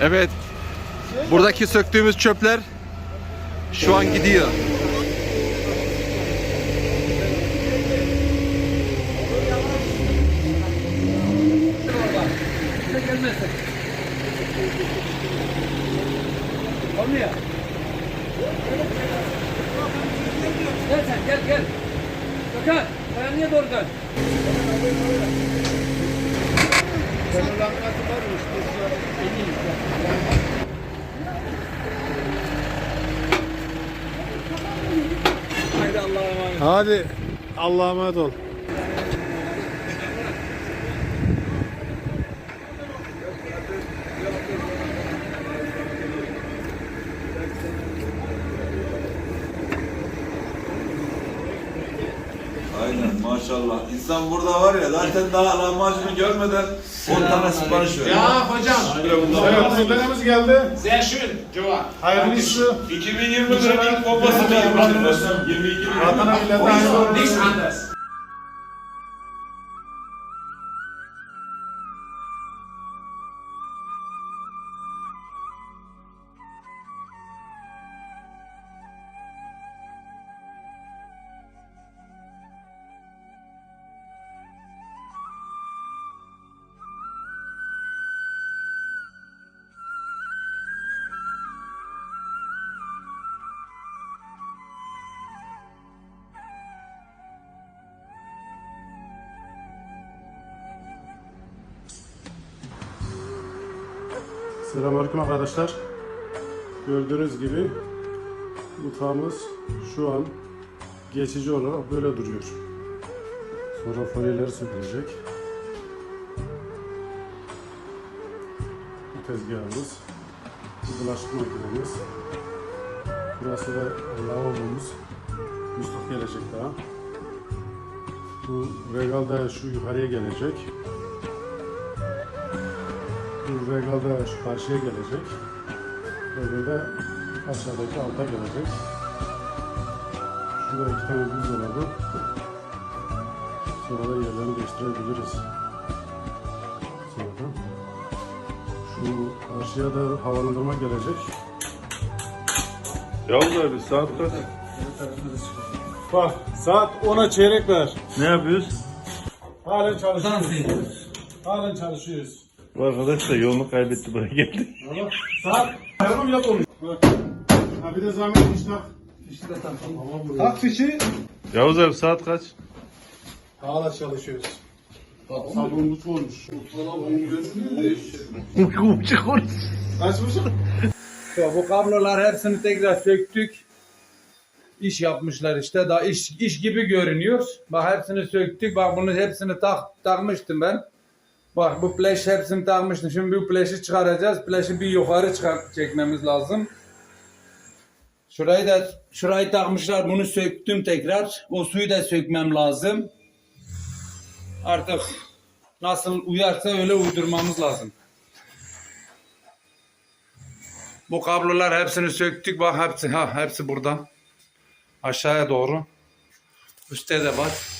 Evet. Buradaki söktüğümüz çöpler şu an gidiyor. Olmuyor. Gel sen gel gel. Gökhan niye doğru dön? Hadi Allah'a emanet ol. Maşallah. İnsan burada var ya zaten daha lahmacunu görmeden 10 tane sipariş veriyor. Ja, hocam. Evet, kızlarımız geldi. Sehr schön, Joa. Hayırlısı. 2021'in ilk bombası mı 22 Vatana millete hayırlı olsun. Nichts anderes. Selamünaleyküm arkadaşlar. Gördüğünüz gibi mutfağımız şu an geçici olarak böyle duruyor. Sonra folyeleri sökülecek. Bu tezgahımız, bu bulaşık makinemiz, burası da lavabomuz, musluk gelecek daha. Bu regal da şu yukarıya gelecek. Bu regal da şu karşıya gelecek. Öbürü de aşağıdaki alta gelecek. Şurada iki tane buzdolabı. Sonra da yerlerini değiştirebiliriz. Sonra şu karşıya da havalandırma gelecek. Yavuz abi saat kaç? Bak saat 10'a çeyrek ver. Ne yapıyoruz? Halen çalışıyoruz. Halen çalışıyoruz. Bu arkadaş da yolunu kaybetti buraya geldi. Saat tamam yap onu. Bak. Ha bir de zahmet fiş tak. Fişi de tak. Tak fişi. Yavuz abi saat kaç? Hala çalışıyoruz. Sabunluk olmuş. Kaçmışım. Ya bu kablolar hepsini tekrar söktük. İş yapmışlar işte. Daha iş, iş gibi görünüyor. Bak hepsini söktük. Bak bunu hepsini tak, takmıştım ben. Bak bu flash hepsini takmıştım. Şimdi bu flash'ı çıkaracağız. Flash'ı bir yukarı çıkar çekmemiz lazım. Şurayı da şurayı takmışlar. Bunu söktüm tekrar. O suyu da sökmem lazım. Artık nasıl uyarsa öyle uydurmamız lazım. Bu kablolar hepsini söktük. Bak hepsi ha hepsi burada. Aşağıya doğru. Üstte de var.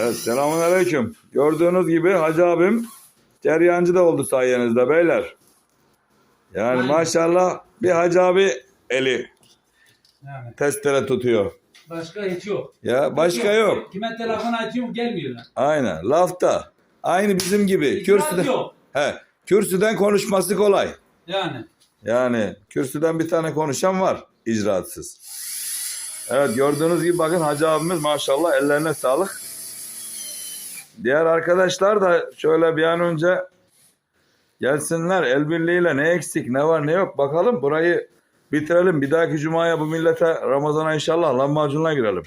Evet selamun aleyküm. Gördüğünüz gibi hacı abim ceryancı da oldu sayenizde beyler. Yani Aynen. maşallah bir hacı abi eli Yani testere tutuyor. başka hiç yok. Ya başka yok. Kime telefon açıyorum gelmiyorlar. Aynen lafta. Aynı bizim gibi. İtiraz Kürsüden, yok. he, kürsüden konuşması kolay. Yani. Yani kürsüden bir tane konuşan var icraatsız. Evet gördüğünüz gibi bakın hacı abimiz maşallah ellerine sağlık. Diğer arkadaşlar da şöyle bir an önce gelsinler el birliğiyle ne eksik ne var ne yok bakalım burayı bitirelim. Bir dahaki cumaya bu millete Ramazan'a inşallah lahmacunla girelim.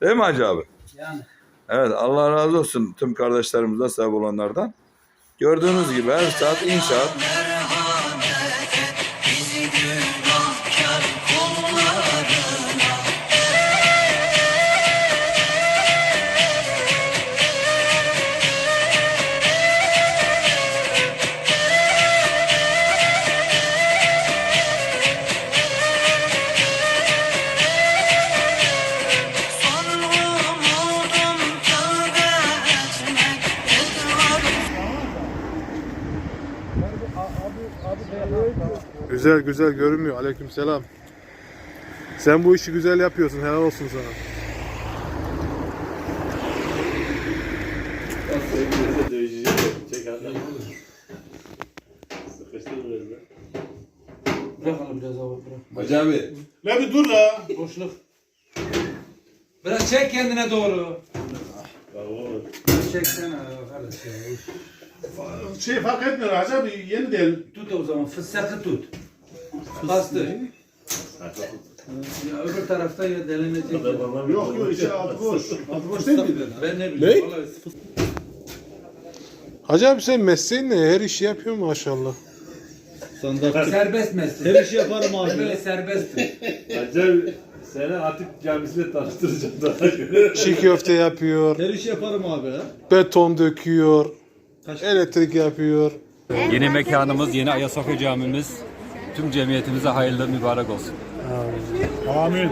Değil mi hacı abi? Yani. Evet Allah razı olsun tüm kardeşlerimizden sebep olanlardan. Gördüğünüz gibi her saat inşaat Güzel güzel görünmüyor. Aleykümselam. Sen bu işi güzel yapıyorsun. Helal olsun sana. Bırak onu biraz hava bırak. Hacı abi. La bir dur la. Boşluk. Biraz çek kendine doğru. Çeksene kardeş ya. Şey fark etmiyor Hacı abi yeni değil. Tut o zaman fıstıkı tut. Bastı. Ya öbür tarafta ya delinecek. Yok yok içi altı boş. Altı boş değil miydi? Ben ne bileyim. vallahi Hacı abi sen mesleğin ne? Her işi yapıyor maşallah. Serbest meslek. Her işi yaparım abi. Böyle serbesttim. Acayip seni Atik camisiyle tanıştıracağım daha. Çiğ köfte yapıyor. Her işi yaparım abi ha. Beton döküyor. Elektrik yapıyor. Yeni mekanımız, yeni Ayasofya camimiz tüm cemiyetimize hayırlı mübarek olsun. Amin.